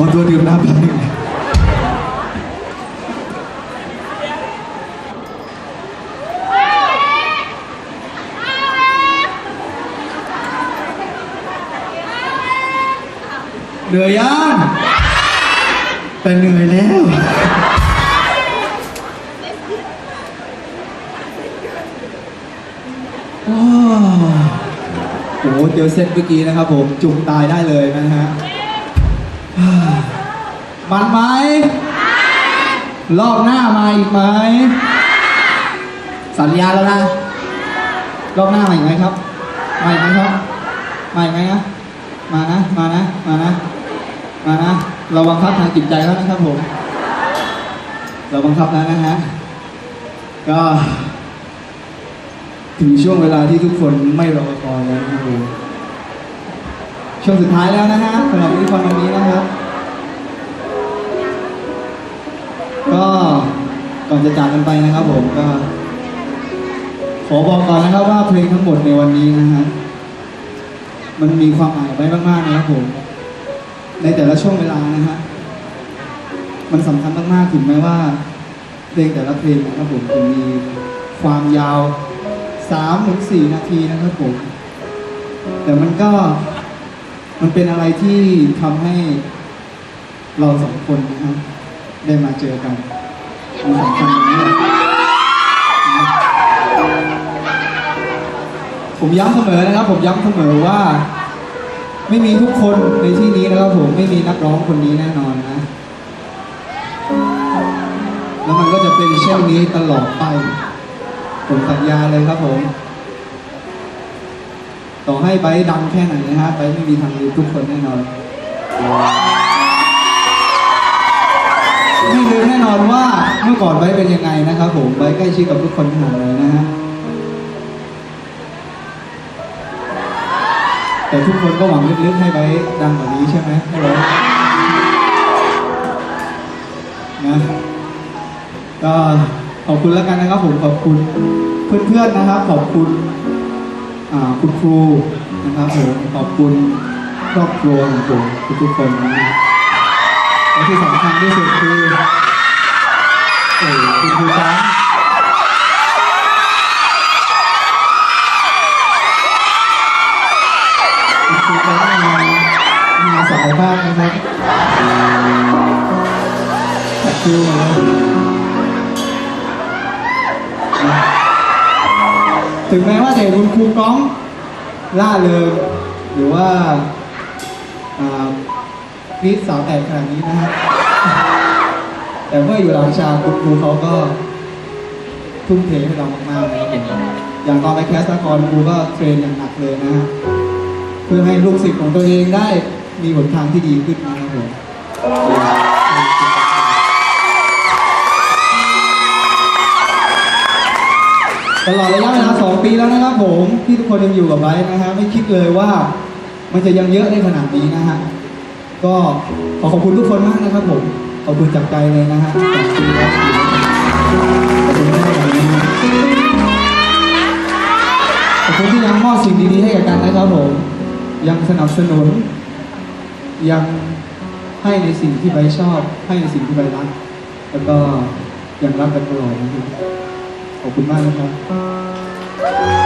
ขอตัวดื่มน้ำแป๊บนึงเหนื่อยยังแต่เหนื่อยแล้ว โอ้โหเจอเซตเมื่อกี้นะครับผม จุกตายได้เลยนะฮะ มันไหม รอบหน้ามาอีกไหม สัญญาแล้วนะ รอบหน้ามาอีกไหมครับ มาอีกไหมครับ มาอีกไหมนะ มานะ มานะ มานะ มานะ เราบังคับทางจิตใจแล้วนะครับผม เราบังคับแล้วนะฮะ ก็ถึงช่วงเวลาที่ทุกคนไม่รอคอยแล้วนะครับผม ช่วงสุดท้ายแล้วนะฮะสำหรับวิดีโอวันนี้นะครับ ก็ก่อนจะจากกันไปนะครับผมก็ ขอบอกก่อนนะครับว่าเพลงทั้งหมดในวันนี้นะฮะมันมีความหมายไว้มากๆนะครับผม ในแต่ละช่วงเวลานะฮะมันสำคัญมากๆถึงแม้ว่า เพลงแต่ละเพลงนะครับผมจะมีความยาวสามถึงสี่นาทีนะครับผม แต่มันก็ มันเป็นอะไรที่ทำให้เราสองคนนะครับได้มาเจอกันมันสำคัญตรงนี้ผมย้ำเสมอนะครับ ผมย้ำเสมอว่า ไม่มีทุกคนในที่นี้นะครับผมไม่มีนักร้องคนนี้แน่นอนนะ แล้วมันก็จะเป็นเช่นนี้ตลอดไป ผมสัญญาเลยครับผม ต่อให้ไบดังแค่ไหนนะฮะไบไม่มีทางลืมทุกคนแน่นอน ไม่ลืมแน่นอนว่าเมื่อก่อนไบเป็นยังไงนะครับผมไบใกล้ชิดกับทุกคนขนาดไหนนะฮะแต่ทุกคนก็หวังลึกๆให้ไบดังกว่านี้ใช่ไหมให้ไบร์ทนะก็ขอบคุณแล้วกันนะครับผมขอบคุณเพื่อนๆนะครับ ขอบคุณ คุณครูนะครับผมขอบคุณครอบครัวของผมทุกๆคนนะและที่สำคัญที่สุดคือเออคุณครูจ้าคุณครูจ้ามามาสายบ้านนะครับตัดคิวมาเลย ถึงแม้ว่าจะเห็นคุณครูก้องล่าเริงหรือว่าอ่ากรีดสาวแตกขนาดนี้นะฮะแต่เมื่ออยู่หลังชาคุณครูเขาก็ทุ่มเทให้เรามากๆนะครับอย่างตอนไปแคสต์ละครครูก็เทรนอย่างหนักเลยนะฮะเพื่อให้ลูกศิษย์ของตัวเองได้มีหนทางที่ดีขึ้นนะครับผม ตลอดระยะเวลา2ปีแล้วนะครับผมที่ทุกคนยังอยู่กับไบร์ทนะฮะไม่คิดเลยว่ามันจะยังเยอะได้ขนาดนี้นะฮะก็ขอขอบคุณทุกคนมากนะครับผมขอบคุณจากใจเลยนะฮะจากปีแล้วขอบคุณมากเลยนะฮะขอบคุณที่ยังมอบสิ่งดีๆให้กับกันนะครับผมยังสนับสนุน ยังให้ในสิ่งที่ใบชอบ ให้ในสิ่งที่ใบรัก แล้วก็ยังรักกันตลอดนะครับ ขอบคุณมากนะครับ